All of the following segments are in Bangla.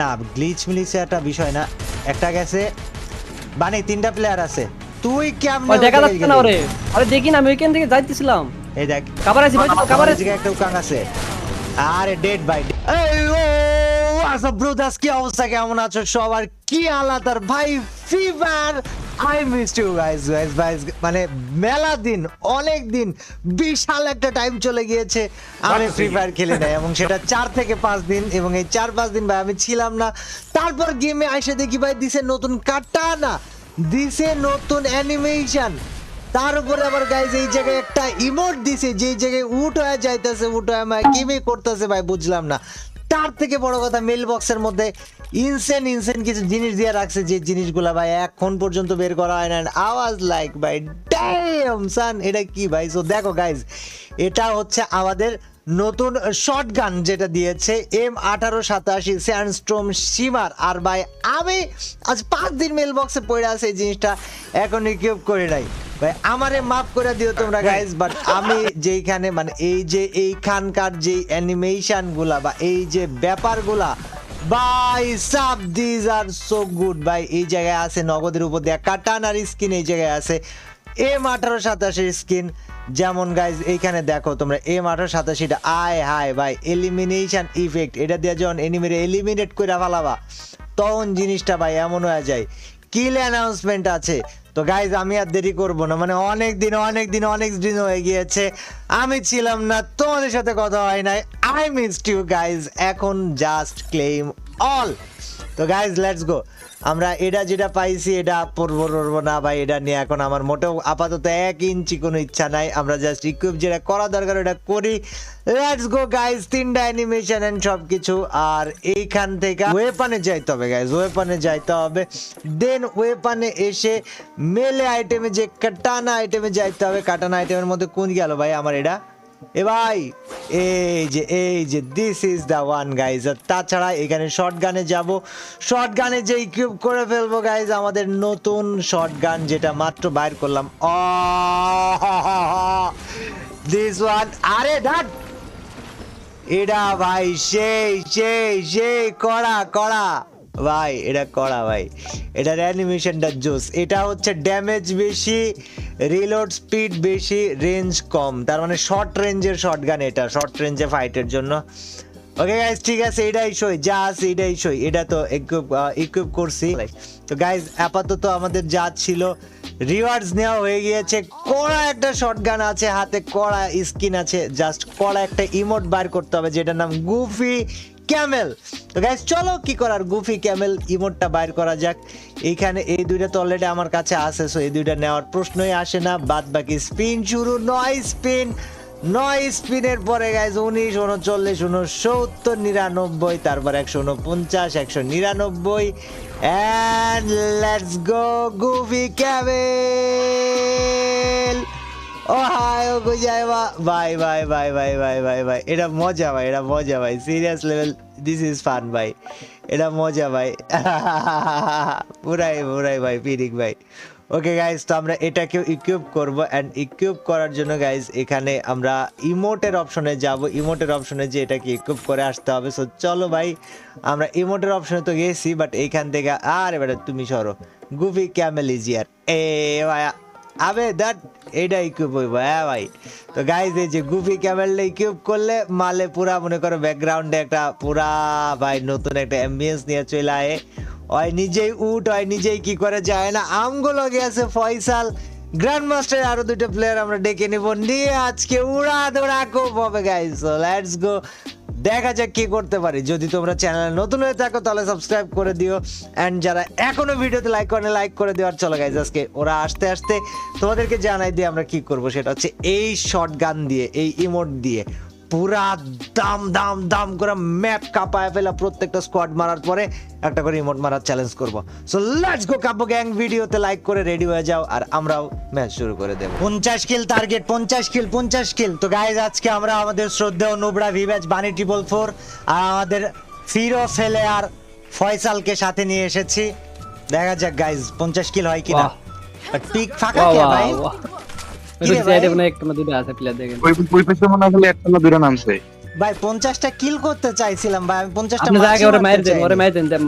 না গ্লিচ মিলিছে একটা বিষয় না। একটা গেছে। মানে তিনটা প্লেয়ার আছে। তুই কেমন দেখা যাচ্ছে না ওরে। আরে দেখি না আমি ওইখান থেকে যাইতেছিলাম। এই দেখ। কভার আছে ভাই কভার আছে। একটা উকাং আছে। আরে ডেড বাই এই ও আসব দাস কি অবস্থা কেমন আছো? সবার কি হালাত? আর ভাই fever I miss you guys guys guys মানে মেলা দিন অনেক দিন বিশাল একটা টাইম চলে গিয়েছে। আমি ফ্রি ফায়ার খেলি না এবং সেটা চার থেকে পাঁচ দিন এবং এই চার পাঁচ দিন ভাই আমি ছিলাম না। তারপর গেমে এসে দেখি ভাই দিছে নতুন কাটানা দিছে নতুন অ্যানিমেশন তার উপরে আবার গাইজ এই জায়গায় একটা ইমোট দিছে যে জায়গায় উট হয়ে যাইতেছে উট হয়ে কীভাবে করতেছে ভাই বুঝলাম না। তার থেকে বড় কথা মেল বক্সের মধ্যে ইনসেন ইনসেন কিছু জিনিস দিয়ে রাখছে যে জিনিসগুলা ভাই এখন পর্যন্ত বের করা হয় না। আওয়াজ লাইক ভাই ড্যাম সান এটা কি ভাই? সো দেখো গাইজ এটা হচ্ছে আমাদের নতুন শর্ট গান যেটা দিয়েছে এম আঠারো সাতাশি স্যান্ডস্ট্রোম সীমার আর ভাই আমি আজ পাঁচ দিন মেল বক্সে পড়ে আছে এই জিনিসটা এখন কিউব করে নাই। ভাই আমারে মাফ করে দিও তোমরা গাইজ বাট আমি যেইখানে মানে এই যে এইখানকার যে অ্যানিমেশনগুলা বা এই যে ব্যাপারগুলা বাই সাব দিজ আর সো গুড ভাই এই জায়গায় আছে নগদের উপর দেয়া কাটানার স্কিন এই জায়গায় আছে এম আঠারো সাতাশের স্কিন যেমন গাইজ এইখানে দেখো তোমরা এম আঠারো সাতাশিটা আয়, হায়, ভাই এলিমিনেশন ইফেক্ট এটা দিয়ে যখন এনিমেরে এলিমিনেট করে ফেলাবা, তখন জিনিসটা, ভাই, এমন হয়ে যায়। কিল অ্যানাউন্সমেন্ট আছে। তো গাইজ আমি আর দেরি করব না। মানে অনেক দিন অনেক দিন অনেক দিন হয়ে গিয়েছে। আমি ছিলাম না, তোমাদের সাথে কথা হয় নাই। আই মিসড ইউ গাইজ এখন জাস্ট ক্লেম অল তো গাইজ লেটস গো আমরা এটা যেটা পাইছি, এটা পড়ব পড়ব না ভাই, এটা নিয়ে এখন আমার মোটেও আপাতত এক ইঞ্চি কোনো ইচ্ছা নাই। আমরা জাস্ট ইকুইপ যেটা করা দরকার, ওটা করি। লেটস গো গাইজ তিনটা অ্যানিমেশন এন্ড সব কিছু আর এইখান থেকে ওয়েপানে যাইতে হবে গাইজ ওয়েপানে যাইতে হবে। দেন ওয়েপানে এসে মেলে আইটেমে যে কাটানা আইটেমে যাইতে হবে। কাটানা আইটেমের মধ্যে কোন গেল ভাই আমার এটা? এ ভাই এই যে এই যে this is the one guys আর তাছাড়া এখানে শর্ট গানে যাব। শর্ট গানে যে ইকুইপ করে ফেলব গাইজ আমাদের নতুন শর্ট গান যেটা মাত্র বাইর করলাম। দিস ওয়ান আরে ডাট এটা ভাই, সেই সেই সেই, কড়া কড়া। ভাই, এটা কড়া ভাই। এটার অ্যানিমেশনটা জোস। এটা হচ্ছে ড্যামেজ বেশি রিলোড স্পিড বেশি রেঞ্জ কম। তার মানে শর্ট রেঞ্জের শর্ট গান এটা শর্ট রেঞ্জে ফাইটের জন্য। ওকে গাইজ ঠিক আছে, এটাই সই, যা আছে এটাই সই। এটা তো ইকুইপ ইকুইপ করছি। তো গাইজ আপাতত আমাদের যা ছিল রিওয়ার্ডস নেওয়া হয়ে গিয়েছে। কড়া একটা শটগান আছে, হাতে কড়া স্কিন আছে। জাস্ট কড়া একটা ইমোট বার করতে হবে, যেটার নাম গুফি ক্যামেল। তো গাইজ চলো কি করার? গুফি, ক্যামেল, ইমোটটা বাইর করা যাক। এইখানে এই দুইটা তো অলরেডি আমার কাছে আছে সো এই দুইটা নেওয়ার প্রশ্নই আসে না। বাদ বাকি স্পিন শুরু। নয় স্পিন নয় স্পিনের পরে গাইজ উনিশ, উনচল্লিশ, উনসত্তর, নিরানব্বই, তারপর একশো উনপঞ্চাশ, একশো নিরানব্বই। And let's go goofy, camel! Oh hi oh গুজাইবা bye bye bye bye bye bye bye. এটা মজা, ভাই, এটা মজা, ভাই। Serious level this is fun ভাই। এটা মজা, ভাই। পুরাই পুরাই, ভাই পিরিক ভাই। ওকে গাইজ তো আমরা এটাকেও ইকুইপ করব অ্যান্ড ইকুইপ করার জন্য গাইজ এখানে আমরা ইমোটের অপশনে যাব। ইমোটের অপশনে যে এটাকে ইকুইপ করে আসতে হবে। সো চলো, ভাই, আমরা ইমোটের অপশনে তো গেছি বাট এইখান থেকে, আরে বেটা, তুমি সরো। গুফি ক্যামেল ইজিয়ার এ, ভাইয়া আবে দ্যাট এইটা ইকুইপ হইব হ্যাঁ ভাই। তো গাইজ এই যে গুফি ক্যামেলটা ইকুইপ করলে মালে পুরা, মনে করো ব্যাকগ্রাউন্ডে একটা পুরা, ভাই, নতুন একটা অ্যাম্বিয়েন্স নিয়ে চলে আয়। ওই নিজেই উঠ ওই নিজেই কি করে যায় না? আমগুলো গেছে ফয়সাল। গ্র্যান্ড মাস্টার আরও দুটো প্লেয়ার আমরা ডেকে নিব। নিয়ে আজকে উড়া দৌড়া কোপ হবে গাইজ সো লেটস গো দেখা যাক কি করতে পারি। যদি তোমরা চ্যানেলে নতুন হয়ে থাকো, তাহলে সাবস্ক্রাইব করে দিও। অ্যান্ড যারা এখনও ভিডিওতে লাইক করে লাইক করে দেওয়ার চলো গাইজ আজকে ওরা আসতে আসতে তোমাদেরকে জানাই দিয়ে আমরা কি করব। সেটা হচ্ছে এই শর্ট গান দিয়ে, এই ইমোট দিয়ে। পুরা দাম দাম দাম করে ম্যাপ কাঁপায় ফেলা প্রত্যেকটা স্কোয়াড মারার পরে একটা করে রিমোট মারার চ্যালেঞ্জ করব। So let's go Kavya gang ভিডিওতে লাইক করে রেডি হয়ে যাও আর আমরাও ম্যাচ শুরু করে দেব। পঞ্চাশ কিল টার্গেট পঞ্চাশ কিল পঞ্চাশ কিল তো গাইজ আজকে আমরা আমাদের শ্রদ্ধেয় নুবড়া ভিভ্যাচ বানি ট্রিপল ফোর আর আমাদের ফিরো ফেলে আর ফয়সালকে সাথে নিয়ে এসেছি। দেখা যাক গাইজ পঞ্চাশ কিল হয় কিনা। পিক ফাঁকা কে ভাই? ভাই? সাইডে একটা না দুটো আছে প্লেয়ার দেখেন। ওই ওই পিছনে খালি একটা না দুইটা নামছে। ভাই পঞ্চাশটা কিল করতে চাইছিলাম ভাই আমি পঞ্চাশটা আগে ওরে মারতে মাইর দেন চাইনি। ওরে মাইর দেন দেন।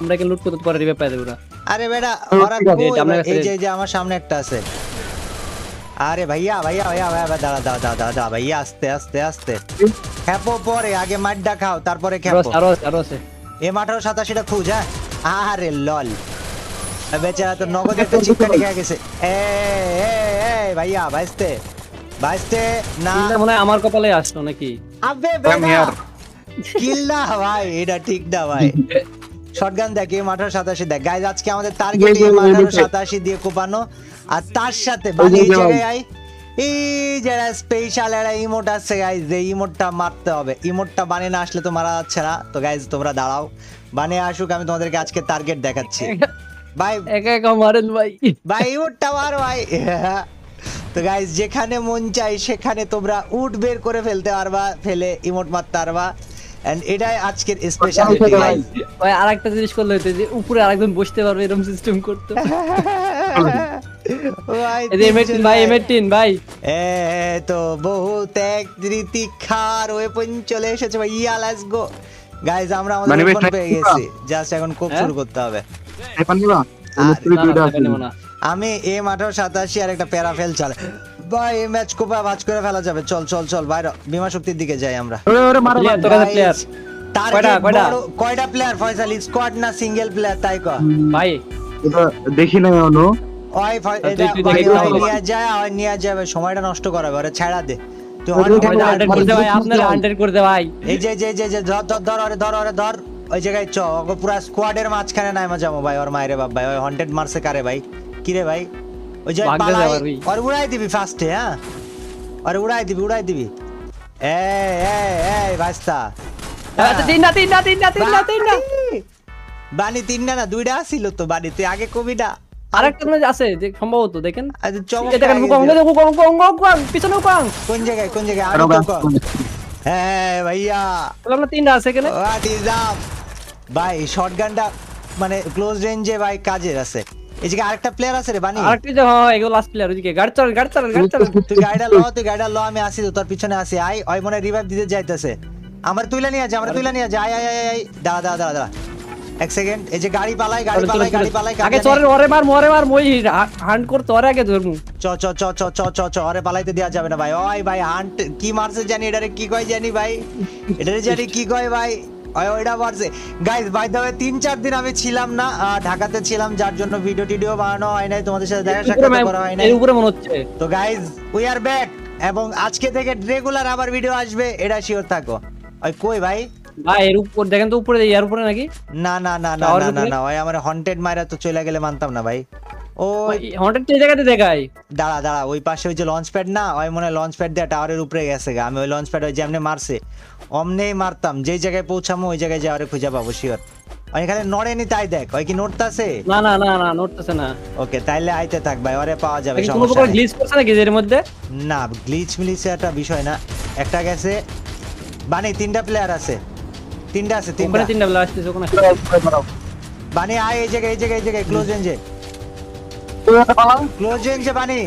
আমরা কি লুট করতে পরে রিভাইভ পাই দেব ওরা? আরে বেটা ওরা ঠিক আছে, কই এটা আপনার ভাই? এই যে যে আমার সামনে একটা আছে। আরে ভাইয়া ভাইয়া ভাইয়া ভাইয়া ভাইয়া, দাঁড়া দাঁড়া দাঁড়া দাঁড়া দাঁড়া ভাইয়া আস্তে আস্তে আস্তে। খেপো পরে আগে মাড্ডা খাও তারপরে আরও খেপো। আরও আরও আছে। এম আঠারো সাতাশিটা খুঁজ হ্যাঁ? আরে লল। বেচারা তো নগদের তো চিপকা লেগে। গেছে। এ ভাইয়া বাইসতে বাইসতে না মনে হয় আমার কপালে আসলো নাকি? আবে বেটা! কিল না ভাই এটা ঠিক না ভাই। শটগান দেখ এম আঠারো সাতাশি দেখ। গাইজ আজকে আমাদের টার্গেট এম আঠারো সাতাশি দিয়ে কোপানো। আর তার সাথে মানে এই এই যে, জায়গায় এই যারা স্পেশাল একটা ইমোট আছে গাইজ যে ইমোটটা মারতে হবে। ইমোটটা বানিয়ে না আসলে তো মারা যাচ্ছে না। তো গাইজ তোমরা দাঁড়াও। বানিয়ে আসুক আমি তোমাদেরকে আজকে টার্গেট দেখাচ্ছি। ভাই একা একা মারেন ভাই। ভাই উঠটা মার ভাই। তো গাইজ যেখানে মন চাই সেখানে তোমরা উট বের করে ফেলতে পারবা ফেলে ইমোট মারতে পারবা। এন্ড এটাই আজকের স্পেশালিটি গাইজ ভাই আরেকটা জিনিস করলে হইতো যে উপরে আরেকজন বসতে পারবে এরকম সিস্টেম করতো। ভাই এমএটিন ভাই এমএটিন ভাই। এ তো বহুত এক রীতিক্ষার ওয়েপন চলে এসেছে ভাই ইয়া লেটস গো গাইজ আমরা আমাদের পেয়ে গেছি। জাস্ট এখন কোপ হ্যাঁ? শুরু করতে হবে। না, না, না। আমি এম আঠারো সাতাশি আর একটা প্যারাফেল চলে। ভাই এই ম্যাচ কোপা ভাজ করে ফেলা যাবে। চল চল চল বাইরে বিমা শক্তির দিকে যাই আমরা। কয়টা, প্লেয়ার ফয়সাল? স্কোয়াড না সিঙ্গেল প্লেয়ার তাই ক। ভাই। এটা দেখি নাই অনু ওই। নিয়ে যায় ওই নিয়ে যাবে সময়টা নষ্ট করাবে ওরে ছেড়া দে। তুই করতে ভাই আপনার হান্ড্রেড করতে ভাই। এই যে যে যে যে ধর ধর ধর ধর ওরে ধর। ওই জায়গায় চ ওকে পুরো স্কোয়াডের মাঝখানে নাই যাব ভাই ওর মায়ের বাপ ভাই ওই হন্টেড মারছে কারে ভাই? কি রে ভাই? ওই যে ওর উড়াই দিবি ফার্স্টে হ্যাঁ? ওর উড়াই দিবি উড়াই দিবি। এই এই এই ভাস্তা আচ্ছা, তিনটা তিনটা তিনটা তিনটা তিনটা বানি! তিনটা না দুইটা ছিল তো বানি তুই আগে কবি না আরেকটা মনে আছে যে সম্ভবত দেখেন? আচ্ছা দেখেন কোন জায়গায় কোন জায়গায়। হ্যাঁ ভাইয়া। তিনটা আছে এখানে। ভাই শটগানটা মানে ক্লোজ রেঞ্জে ভাই কাজের আছে। জায়গায় আরেকটা প্লেয়ার আছে রে বানি? আরেকটা যে হ্যাঁ এগুলো লাস্ট প্লেয়ার ওইদিকে। গাড়ি চালান গাড়ি চালান গাড়ি চালান। তুই গাড়িটা ল তুই গাড়িটা ল আমি আসি তো তোর পিছনে আসি। আই ওই মনে রিভাইভ দিতে যাইতেছে। আমার তুইলা নিয়ে যা আমার তুইলা নিয়ে যা আই আই আই দাঁড়া দাঁড়া দাঁড়া দাঁড়া। এক সেকেন্ড এই যে গাড়ি পালাই গাড়ি পালাই গাড়ি পালাই আগে চরে ওরে মার মরে মার মই হান্ট করতে ওরে আগে ধরমু চ চ চ চ চ চ চ আরে পালাইতে দেওয়া যাবে না ভাই। ওই ভাই হান্ট কি মারছে জানি এটারে কি কয় জানি ভাই? এটারে জানি কি কয় ভাই? ওইটা মারছে গাইস বাই তিন চার দিন আমি ছিলাম না ঢাকাতে ছিলাম যার জন্য ভিডিও টিডিও বানানো হয় নাই তোমাদের সাথে দেখা সাক্ষাৎ করা হয় নাই। উপরে মনে হচ্ছে। তো গাইজ উই আর ব্যাক এবং আজকে থেকে রেগুলার আবার ভিডিও আসবে এটা শিওর থাকো। ওই কই ভাই? ভাই এর উপর দেখেন তো উপরে ইয়ার উপরে নাকি? না না না না না না ওই আমার হন্টেড মাইরা তো চলে গেলে মানতাম না ভাই। ওই হন্টেড এই জায়গাতে দেখাই। দাঁড়া দাঁড়া ওই পাশে ওই যে লঞ্চ প্যাড না ওই মনে লঞ্চ প্যাড দিয়ে টাওয়ারের উপরে গেছে গা। আমি ওই লঞ্চ প্যাড ওই যেমনি মারছে। অমনেই মারতাম যেই জায়গায় পৌঁছামো ওই জায়গায় যাওয়ারে খুঁজে পাবো শিওর নড়েনি তাই দেখ। ওই কি নড়তাছে? না না না না নড়তেছে না। ওকে তাইলে আইতে থাক ভাই ওরে পাওয়া যাবে কোনো প্রকার গ্লিচ করছে নাকি এর মধ্যে? না গ্লিচ মিলিচ একটা বিষয় না। একটা গেছে বানি তিনটা প্লেয়ার আছে। তিনটা আছে তিনটা। তিনটা আসতেছে ওখানে। বানি আয় এই জায়গায় এই জায়গায় এই জায়গায় ক্লোজ রেঞ্জে। ক্লোজ রেঞ্জে বানি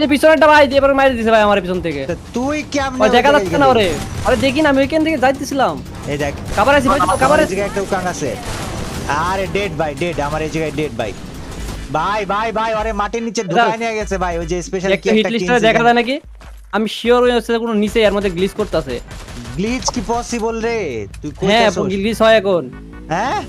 যে পিছনেরটা ভাই এবার মারি দিছে ভাই আমার পিছন থেকে। তুই কেমনে ওই দেখা যাচ্ছে না ওরে? আরে দেখি না আমি ওইখান থেকে যাইতেছিলাম। এই দেখ। কাবার আছি ভাই কাবার আমার এই আছি। জায়গায় একটা উকাং আছে। আরে ডেড ভাই ডেড আমার এই জায়গায় ডেড ভাই। ভাই ভাই ভাই ওরে মাটির নিচে ঢুকায় নিয়ে গেছে ভাই ওই যে স্পেশাল কি একটা হিট দেখা যায় নাকি? আমি শিওর হয়ে কোনো নিচে এর মধ্যে গ্লিচ করতেছে। গ্লিচ কি পসিবল রে? তুই হ্যাঁ গ্লিচ হয় এখন। হ্যাঁ?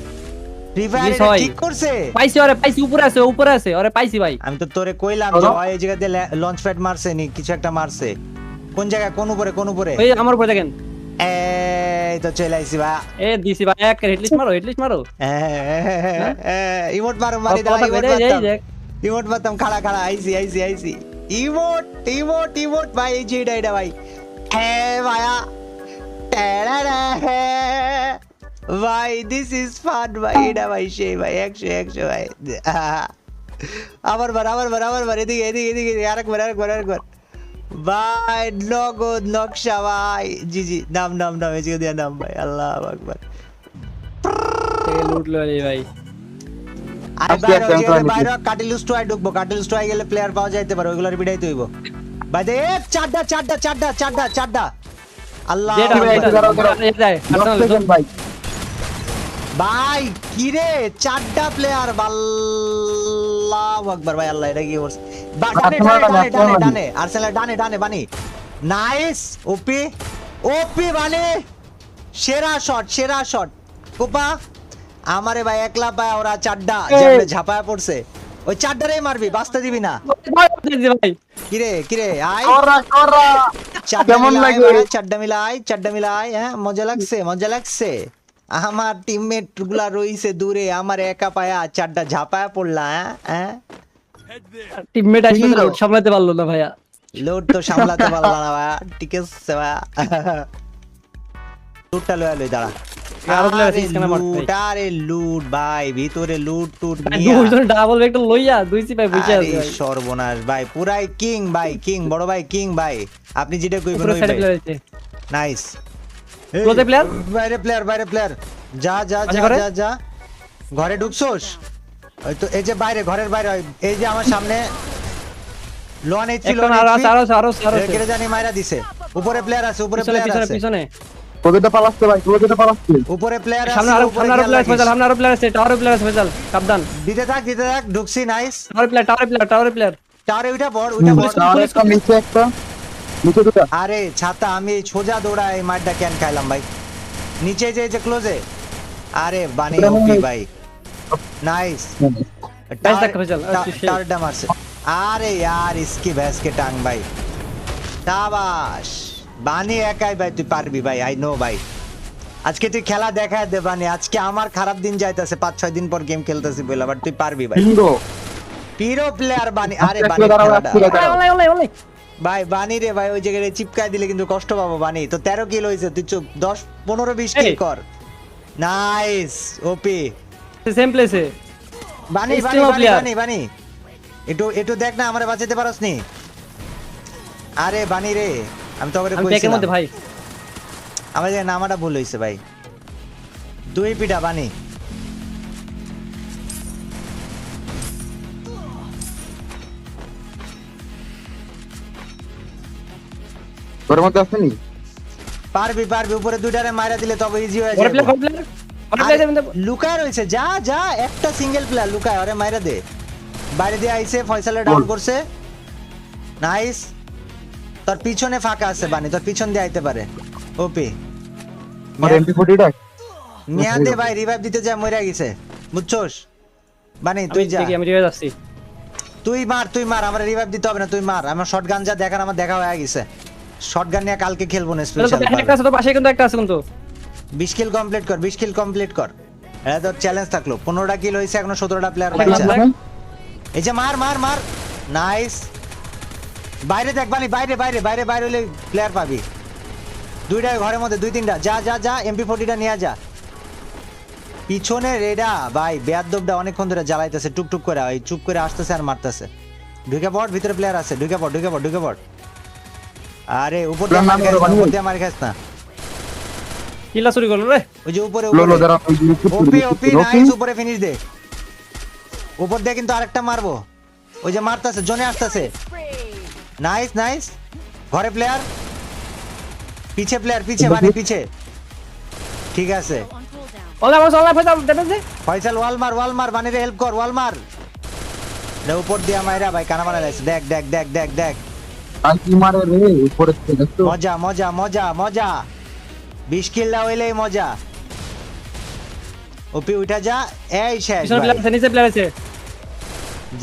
ঠিক করছে? পাইছি ওরে পাইছি উপরে আছে উপরে আছে। ওরে পাইছি ভাই। আমি তো তোরে কইলাম যে ওই জায়গাতে লঞ্চ প্যাড মারছে নি কিছু একটা মারছে। কোন জায়গায় কোন উপরে কোন উপরে? ওই আমার উপরে দেখেন। এই তো চলে আইছি ভাই। এ দিছি ভাই এক হিট মারো হিট মারো। ইমোট মারো মারি দাও ইমোট মারতাম। ইমোট মারতাম খাড়া খাড়া আইছি আইছি আইছি। ইমোট ইমোট ইমোট ভাই এই যে এটা এটা ভাই। এ ভাইয়া। ভাই দিস ইজ ফান ভাই। এটা ভাই সেই ভাই একশো একশো ভাই। আবার বার আবার বার আবার বার। এদিকে এদিকে এদিকে আরেকবার আরেকবার আরেকবার ভাই নগদ নকশা ভাই। জি জি নাম নাম নাম এদিকে দিয়া নাম ভাই। আল্লাহ আকবার। থেকে লুট লই ভাই। আরে বাইরে বাইরে ঢুকবো। গেলে প্লেয়ার পাওয়া যাইতে পারে ওইগুলোর বিড়াই তৈব। ভাই দে চারটা চারটা চারটা চারটা চারটা আল্লাহ ভাই, যেটা- দাঁড়াও, দাঁড়াও। এই যায়, দশ Arsenal, সেকেন্ড ভাই কিরে? চারটা প্লেয়ার আল্লাহু আকবার ভাই আল্লাহ এটা কি করছে? ডানে ডানে ডানে ডানে আর্সেনাল ডানে ডানে বানি। নাইস ওপি ওপি বানি। সেরা শট সেরা শট কোপা আমারে ভাই একলা পায় ওরা চারটা। যেমনে ঝাপায় পড়ছে। ওই চারটারেই মারবি বাঁচতে দিবি না। ভাই কিরে কিরে করা করা চারটা কেমন মিলাই লাগে? চারটা মিলাই চারটা মিলাই হ্যাঁ মজা লাগছে মজা লাগছে। আমার টিমমেটগুলা রইছে দূরে আমার একা পায়া চারটা ঝাপায়া পড়লা হ্যাঁ? হ্যাঁ? টিমমেট আসলে লোড সামলাতে পারল না ভাইয়া। লোড তো সামলাতে পারলা না ভাইয়া ঠিক আছে ভাইয়া। লুটটা লয়া লই দাঁড়া। সর্বনাশ ভাই পুরাই কিং ভাই কিং বড় ভাই কিং ভাই। আপনি যেটা কইবেন উপরে ভাই প্লেয়ার আছে? বাইরে প্লেয়ার বাইরে প্লেয়ার যা যা আচ্ছা, যা যা যা। ঘরে ঢুকছোস? ওই তো এই যে বাইরে ঘরের বাইরে এই যে আমার সামনে। লোয়ান এইচ ছিল আরও আছে আরও আছে আরও আরও আছে। জানি মাইরা দিছে। উপরে প্লেয়ার আছে উপরে প্লেয়ার আছে পিছনে পিছনে। ক্লোজেটা পালাচ্ছে ভাই ক্লোজেটা পালাচ্ছে। উপরে প্লেয়ার আছে সামনে আরও সামনে আরও প্লেয়ার। ফয়সাল সামনে আরও প্লেয়ার আছে টাওয়ারে প্লেয়ার আছে ফয়সাল সাবধান। দিতে থাক দিতে থাক ঢুকছি নাইস টাওয়ারে প্লেয়ার টাওয়ারে প্লেয়ার টাওয়ারে প্লেয়ার টারে উঠা পড় উঠা পড়। আর একটা নিচে একটা। নিচে দুটা আরে ছাতা আমি এই সোজা দৌড়ায় এই মাঠটা ক্যান খাইলাম ভাই নিচে যে এই যে ক্লোজে আরে বানি ওটা ওপি মনে- ভাই নাইস Nice ধাক্কা ফেজাল, আচ্ছা, সেই। টারটা মারছে আরে यार इसकी भैंस के टांग भाई শাবাশ বানি একাই ভাই তুই পারবি ভাই আই নো ভাই আজকে তুই খেলা দেখা দে বানি আজকে আমার খারাপ দিন যাইতাছে পাঁচ ছয় দিন পর গেম খেলতেছি বলে বাট তুই পারবি ভাই বিঙ্গো পিরো প্লেয়ার বানি আরে একটু বানি ভাই বানি রে ভাই ওই জায়গায় চিপকায় দিলে কিন্তু কষ্ট পাবো বানি তো তেরো কিল হয়েছে তুই চুপ দশ পনেরো বিশ কিল কর। নাইস ওপি সেম প্লেসে বানি বানি বানি বানি বানি একটু একটু দেখ না আমারে বাঁচাতে পারস নি? আরে বানি রে আমি তো আমি ব্যাকের মধ্যে ভাই। আমার যে নামাটা ভুল হয়েছে ভাই। দুই পিঠা বানি ঘরের মধ্যে আসেনি পারবি পারবি উপরে দুইটারে মারা দিলে তবে ইজি হয়ে যাবে। লুকায় রয়েছে যা যা একটা সিঙ্গেল প্লেয়ার লুকায় আরে মাইরা দে। বাইরে দিয়ে আইছে ফয়সালে ডাউন করছে। নাইস তোর পিছনে ফাঁকা আছে বানি তোর পিছন দিয়ে আইতে পারে। ওপি আমার এমপি ফোর্টিটা মিয়াদে ভাই রিভাইভ দিতে যা মইরা গেছে। বুঝছস? বানি তুই যা। আমি রিভাইজ আসছি। তুই মার তুই মার আমার রিভাইভ দিতে হবে না তুই মার। আমার শটগান যা দেখার আমার দেখা হয়ে গেছে। শটগান নিয়ে কালকে খেলব না স্পেশাল একটা আছে তো পাশে কিন্তু একটা আছে কিন্তু। বিশ কিল কমপ্লিট কর বিশ কিল কমপ্লিট কর। এটা তোর চ্যালেঞ্জ থাকল। কিল এখনও সতেরোটা প্লেয়ার আচ্ছা। এই যে মার মার মার। নাইস বাইরে দেখ বাইরে বাইরে বাইরে বাইরে হলে প্লেয়ার পাবি। দুইটা ঘরের মধ্যে দুই তিনটা। যা যা যা এমপি ফোর্টিটা নিয়ে যা। পিছনে রেডা ভাই বেয়াদবটা অনেকক্ষণ ধরে জ্বালাইতেছে টুকটুক করে। ওই চুপ করে আসতেছে আর মারতেছে। ঢুকে পড় ভিতরে প্লেয়ার আছে। ঢুকে পড় ঢুকে পড় ঢুকে পড়। আরে উপর দিয়ে মার খাস না, উপর দিয়ে মার খাস না কিলা চুরি করল রে? ওই যে উপরে লো লো দাঁড়া ওপি ওপি নাইস উপরে ফিনিশ দে। উপর দিয়ে কিন্তু আরেকটা মারবো। ওই যে মারতাছে জোনে আসতেছে। নাইস নাইস ঘরে প্লেয়ার পিছে প্লেয়ার পিছে মানে পিছে। ঠিক আছে। ওলাই আমার ওলাই ফয়সাল দেখেন যে? ফয়সাল ওয়াল মার ওয়াল মার বানিরে হেল্প কর ওয়াল মার। রে উপর দিয়া মাইরা ভাই কানা বানা লাগছে দেখ দেখ দেখ দেখ দেখ। আর কি মারে রে উপরে থেকে দেখছ মজা মজা মজা মজা বিশ কিল্লা হইলেই মজা ওপি উঠা যা এই শেষ নিচে প্লেয়ার আছে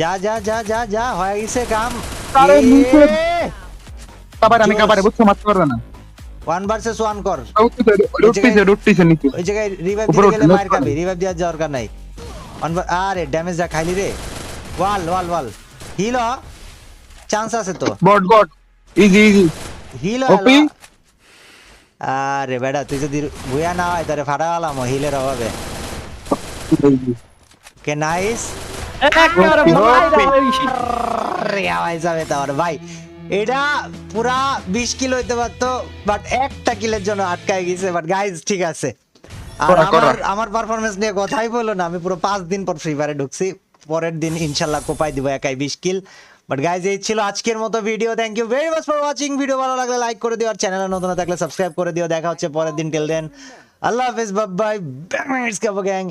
যা যা যা যা যা হয়ে গেছে কাম। আরে নিচে। এ, আমি কাবারে বুঝছ মারতে পারবে না। ওয়ান ভার্সেস ওয়ান কর। রুটিছে রুটিছে নিচে। ওই জায়গায় রিভাইভ দিতে গেলে মার খাবি রিভাইভ দেওয়ার দরকার নাই। আরে ড্যামেজ যা খাইলি রে। ওয়াল ওয়াল ওয়াল। হিল চান্স আছে তো? Bot bot easy easy heal. OP? আরে বেটা তুই যদি ভুয়া না হয় তাহলে ফাটা গেলাম হিলের অভাবে। কে নাইস ভাই তার এটা পুরা বিশ কিলো হইতে পারতো বাট একটা কিলের জন্য আটকায় গেছে বাট গাইজ ঠিক আছে। আর। আমার আমার পারফরমেন্স নিয়ে কথাই বলল না আমি পুরো পাঁচ দিন পর ফ্রি ফায়ারে ঢুকছি পরের দিন ইনশাল্লাহ কোপাই দিব একাই বিশ কিল বাট গাইজ এই ছিল আজকের মতো video thank you very much for watching video ভালো লাগলে লাইক করে দিও আর চ্যানেলে নতুন থাকলে সাবস্ক্রাইব করে দিও। দেখা হচ্ছে পরের দিন। টেল দেন আল্লাহ হাফেজ বাবাই ব্যাং গ্যাং